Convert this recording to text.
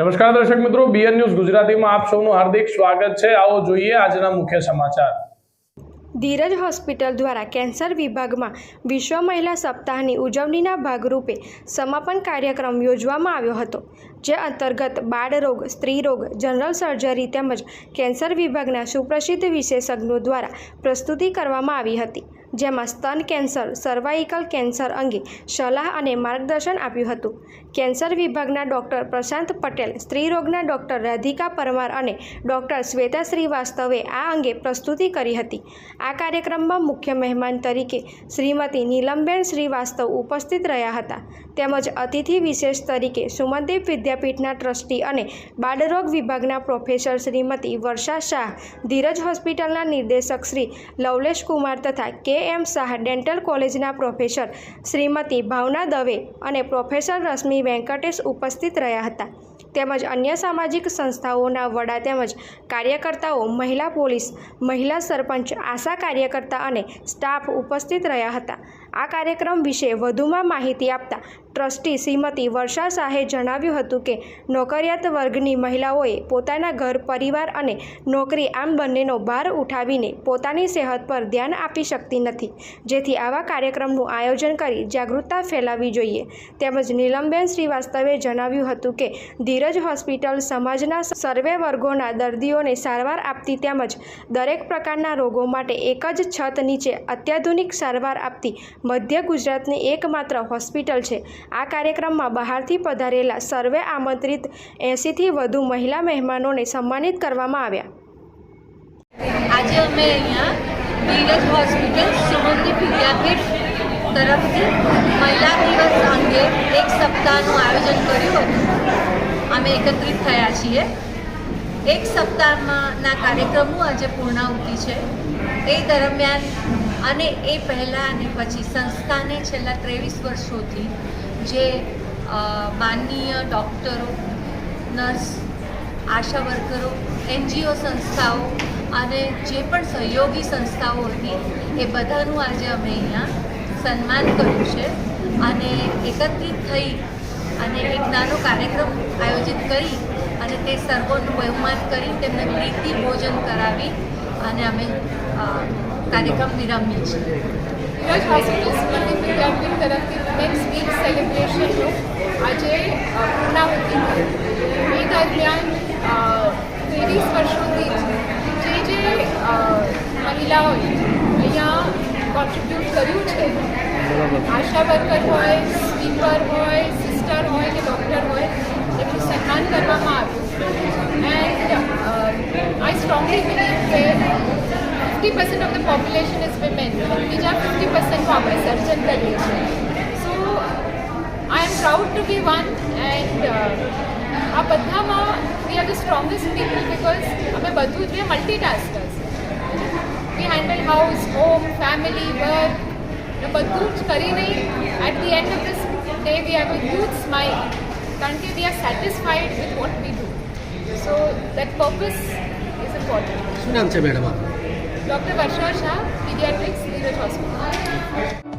નમસ્કાર દર્શક મિત્રો બીએન ન્યૂઝ ગુજરાતીમાં આપ સૌનું હાર્દિક સ્વાગત છે. આવો જોઈએ આજના મુખ્ય સમાચાર. ધીરજ હોસ્પિટલ દ્વારા કેન્સર વિભાગમાં વિશ્વ મહિલા સપ્તાહની ઉજવણીના ભાગરૂપે સમાપન કાર્યક્રમ યોજવામાં આવ્યો હતો, જે અંતર્ગત બાળરોગ સ્ત્રીરોગ જનરલ સર્જરી તેમજ કેન્સર વિભાગના સુપ્રસિદ્ધ વિશેષજ્ઞો દ્વારા પ્રસ્તુતિ કરવામાં આવી હતી. જેમાં સ્તન કેન્સર, સર્વાઇકલ કેન્સર અંગે સલાહ અને માર્ગદર્શન આપ્યું હતું. કેન્સર વિભાગના ડૉક્ટર પ્રશાંત પટેલ, સ્ત્રીરોગના ડૉક્ટર રાધિકા પરમાર અને ડૉક્ટર શ્વેતા શ્રીવાસ્તવે આ અંગે પ્રસ્તુતિ કરી હતી. આ કાર્યક્રમમાં મુખ્ય મહેમાન તરીકે શ્રીમતી નીલમબેન શ્રીવાસ્તવ ઉપસ્થિત રહ્યા હતા. તેમજ અતિથિ વિશેષ તરીકે સુમનદીપ વિદ્યાપીઠના ટ્રસ્ટી અને બાળરોગ વિભાગના પ્રોફેસર શ્રીમતી વર્ષા શાહ, ધીરજ હોસ્પિટલના નિર્દેશક શ્રી લવલેશ કુમાર તથા કે. એમ શાહ ડેન્ટલ કોલેજના પ્રોફેસર શ્રીમતી ભાવના દવે અને પ્રોફેસર રશ્મિ વેંકટેશ ઉપસ્થિત રહ્યા હતા. તેમજ અન્ય સામાજિક સંસ્થાઓના વડા તેમજ કાર્યકર્તાઓ, મહિલા પોલીસ, મહિલા સરપંચ, આશા કાર્યકર્તા અને સ્ટાફ ઉપસ્થિત રહ્યા હતા. આ કાર્યક્રમ વિશે વધુમાં માહિતી આપતા ટ્રસ્ટી શ્રીમતી વર્ષા શાહે જણાવ્યું હતું કે, નોકરિયાત વર્ગની મહિલાઓએ પોતાના ઘર, પરિવાર અને નોકરી આમ બંનેનો ભાર ઉઠાવીને પોતાની સેહત પર ધ્યાન આપી શકતી નથી. જેથી આવા કાર્યક્રમનું આયોજન કરી જાગૃતતા ફેલાવવી જોઈએ. તેમજ નીલમબેન શ્રીવાસ્તવે જણાવ્યું હતું કે, ધીરજ હોસ્પિટલ સમાજના સર્વે વર્ગોના દર્દીઓને સારવાર આપતી તેમજ દરેક પ્રકારના રોગો માટે એક જ છત નીચે અત્યાધુનિક સારવાર આપતી મધ્ય ગુજરાતની એકમાત્ર હોસ્પિટલ છે. આ કાર્યક્રમમાં બહારથી પધારેલા સર્વે આમંત્રિત એંસીથી વધુ મહિલા મહેમાનોને સન્માનિત કરવામાં આવ્યા. આજે અમે અહીંયા ધીરજ હોસ્પિટલ સુમંદી વિદ્યાપીઠ તરફથી મહિલા દિવસ અંગે એક સપ્તાહનું આયોજન કર્યું હતું. અમે એકત્રિત થયા છીએ. એક સપ્તાહમાં ના કાર્યક્રમનું આજે પૂર્ણાહુતિ છે. એ દરમિયાન અને એ પહેલાં અને પછી સંસ્થાને છેલ્લા ત્રેવીસ વર્ષોથી જે માનનીય ડૉક્ટરો, નર્સ, આશા વર્કરો, એનજીઓ સંસ્થાઓ અને જે પણ સહયોગી સંસ્થાઓ હતી, એ બધાનું આજે અમે અહીંયા સન્માન કર્યું છે અને એકત્રિત થઈ અને એક નાનો કાર્યક્રમ આયોજિત કરી અને તે સર્વોનું બહુમાન કરી, તેમને પ્રીતિ ભોજન કરાવી અને અમે કાર્યક્રમ વિરમીએ છીએ. ધીરજ હોસ્પિટલ સુમંદિપ વિદ્યાપીઠ તરફથી વુમેન્સ વીક સેલિબ્રેશનનું આજે પૂર્ણાહુતિ એ દરમિયાન ત્રેવીસ વર્ષોથી જે જે મહિલાઓએ અહીંયા કોન્ટ્રીબ્યુટ કર્યું છે આશા વર્કર હોય સ્વીપર હોય સિસ્ટર હોય કે ડૉક્ટર હોય એમનું સન્માન કરવામાં આવ્યું. And આઈ સ્ટ્રોંગલી બિલીવ કે fifty percent of the population is women બીજા ફિફ્ટી પર્સન્ટનું આપણે સર્જન કરીએ છીએ so I am proud to be one and આ બધામાં we are the strongest people because અમે બધું જ multitaskers we handle house home family work ને બધું જ કરીને at the end of this day we have a huge smile કારણ કે we are satisfied with what we do so that purpose is important શું નામ છે મેડમ આપનું doctor Varsha Shah paediatrics Dhiraj hospital